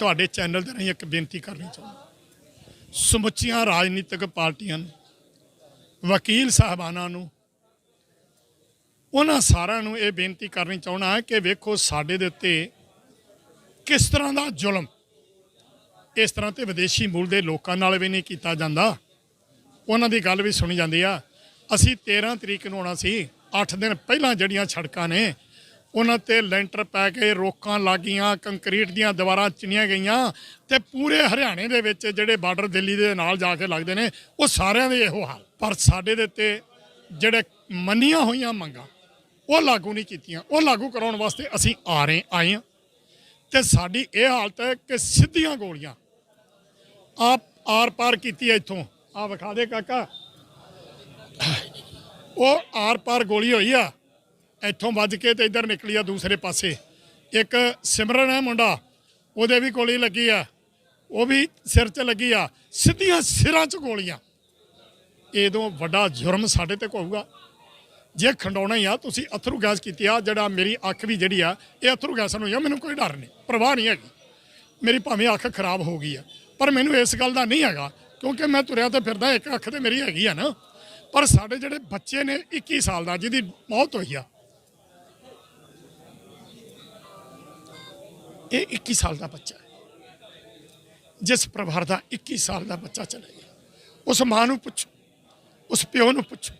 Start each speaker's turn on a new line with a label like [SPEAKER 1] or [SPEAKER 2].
[SPEAKER 1] ਤੁਹਾਡੇ ਚੈਨਲ ਦੇ ਰਾਹੀਂ ਇੱਕ ਬੇਨਤੀ ਕਰਨੀ ਚਾਹੁੰਦਾ। ਸਮੁੱਚੀਆਂ ਰਾਜਨੀਤਿਕ ਪਾਰਟੀਆਂ ਨੂੰ, ਵਕੀਲ ਸਾਹਿਬਾਨਾਂ ਨੂੰ, ਉਹਨਾਂ ਸਾਰਿਆਂ ਨੂੰ ਇਹ ਬੇਨਤੀ ਕਰਨੀ ਚਾਹਣਾ ਹੈ ਕਿ ਵੇਖੋ ਸਾਡੇ ਦੇ ਉੱਤੇ ਕਿਸ ਤਰ੍ਹਾਂ ਦਾ ਜ਼ੁਲਮ, ਇਸ ਤਰ੍ਹਾਂ ਤੇ ਵਿਦੇਸ਼ੀ ਮੂਲ ਦੇ ਲੋਕਾਂ ਨਾਲ ਵੀ ਨਹੀਂ ਕੀਤਾ ਜਾਂਦਾ। ਉਹਨਾਂ ਦੀ ਗੱਲ ਵੀ ਸੁਣੀ ਜਾਂਦੀ ਆ। ਅਸੀਂ 13 ਤਰੀਕ ਨੂੰ ਆਉਣਾ ਸੀ 8 ਦਿਨ ਪਹਿਲਾਂ ਜਿਹੜੀਆਂ ਸੜਕਾਂ ਨੇ ਉਹਨਾਂ ਤੇ ਲੈਂਟਰ ਪੈ ਕੇ ਰੋਕਾਂ ਲੱਗੀਆਂ, ਕੰਕਰੀਟ ਦੀਆਂ ਦੀਵਾਰਾਂ ਚਿਣੀਆਂ ਗਈਆਂ ਤੇ ਪੂਰੇ ਹਰਿਆਣੇ ਦੇ ਵਿੱਚ ਜਿਹੜੇ ਬਾਰਡਰ ਦਿੱਲੀ ਦੇ ਨਾਲ ਜਾ ਕੇ ਲੱਗਦੇ ਨੇ, ਉਹ ਸਾਰਿਆਂ ਦੇ ਇਹੋ ਹਾਲ। ਪਰ ਸਾਡੇ ਦੇ ਉੱਤੇ ਜਿਹੜੇ ਮੰਨੀਆਂ ਹੋਈਆਂ ਮੰਗਾਂ, ਉਹ ਲਾਗੂ ਨਹੀਂ ਕੀਤੀਆਂ। ਉਹ ਲਾਗੂ ਕਰਾਉਣ ਵਾਸਤੇ ਅਸੀਂ ਆ ਰਹੇ, ਆਏ ਹਾਂ। ਤੇ ਸਾਡੀ ਇਹ ਹਾਲਤ ਹੈ ਕਿ ਸਿੱਧੀਆਂ ਗੋਲੀਆਂ ਆਪ ਆਰ ਪਾਰ ਕੀਤੀ ਹੈ ਇੱਥੋਂ। ਆ ਵਿਖਾ ਦੇ ਕਾਕਾ। ਉਹ ਆਰ ਪਾਰ ਗੋਲੀ ਹੋਈ ਆ। ਇੱਥੋਂ ਵੱਜ ਕੇ ਤੇ ਇੱਧਰ ਨਿਕਲੀ ਆ ਦੂਸਰੇ ਪਾਸੇ। ਇੱਕ ਸਿਮਰਨ ਹੈ ਮੁੰਡਾ, ਉਹਦੇ ਵੀ ਗੋਲੀ ਲੱਗੀ ਆ। ਉਹ ਵੀ ਸਿਰ 'ਚ ਲੱਗੀ ਆ, ਸਿੱਧੀਆਂ ਸਿਰਾਂ 'ਚ ਗੋਲੀਆਂ। ਇਹਦੋਂ ਵੱਡਾ ਜੁਰਮ ਸਾਡੇ ਤੇ ਹੋਊਗਾ ਜੇ ਖੰਡਾਉਣਾ ਹੀ ਆ, ਤੁਸੀਂ ਅਥਰੂ ਗੈਸ ਕੀਤੀ ਆ, ਜਿਹੜਾ ਮੇਰੀ ਅੱਖ ਵੀ ਜਿਹੜੀ ਆ, ਇਹ ਅਥਰੂ ਗੈਸ ਨੂੰ ਆ, ਮੈਨੂੰ ਕੋਈ ਡਰ ਨਹੀਂ, ਪਰਵਾਹ ਨਹੀਂ ਹੈਗੀ। ਮੇਰੀ ਭਾਵੇਂ ਅੱਖ ਖਰਾਬ ਹੋ ਗਈ ਆ, ਪਰ ਮੈਨੂੰ ਇਸ ਗੱਲ ਦਾ ਨਹੀਂ ਹੈਗਾ, ਕਿਉਂਕਿ ਮੈਂ ਤੁਰਿਆ ਤੇ ਫਿਰਦਾ, ਇੱਕ ਅੱਖ ਤੇ ਮੇਰੀ ਹੈਗੀ ਆ ਨਾ। ਪਰ ਸਾਡੇ ਜਿਹੜੇ ਬੱਚੇ ਨੇ 21 ਸਾਲ ਦਾ, ਜਿਹਦੀ ਮੌਤ ਹੋਈ ਆ ਇਹ 21 ਸਾਲ ਦਾ ਬੱਚਾ ਹੈ। ਜਿਸ ਪਰਿਵਾਰ ਦਾ 21 ਸਾਲ ਦਾ ਬੱਚਾ ਚਲਾ ਗਿਆ। ਉਸ ਮਾਂ ਨੂੰ ਪੁੱਛੋ, ਉਸ ਪਿਓ ਨੂੰ ਪੁੱਛੋ